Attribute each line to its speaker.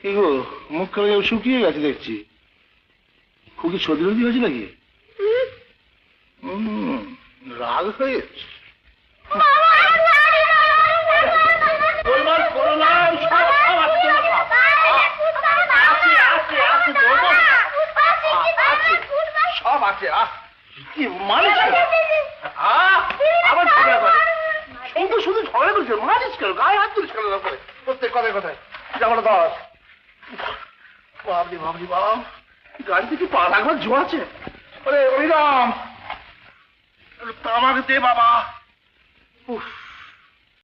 Speaker 1: কি মুখ করে শুকিয়ে গেছে দেখছি। খুবই সর্দি সর্দি হয়েছে নাকি? রাগ হয়ে না, সব, আছে, আহ। কি আহ, আবার শুধু শুধু ঝগড়া করছে মালিশ কেন গায়ে হাত তুলিস করে প্রত্যেক কবে কোথায়? জামাটা দশ বাবলি বাবলি বাবা। গাড়িতে কি পা রাখবার জো আছে ওরে অরিরাম তামাক দে, বাবা।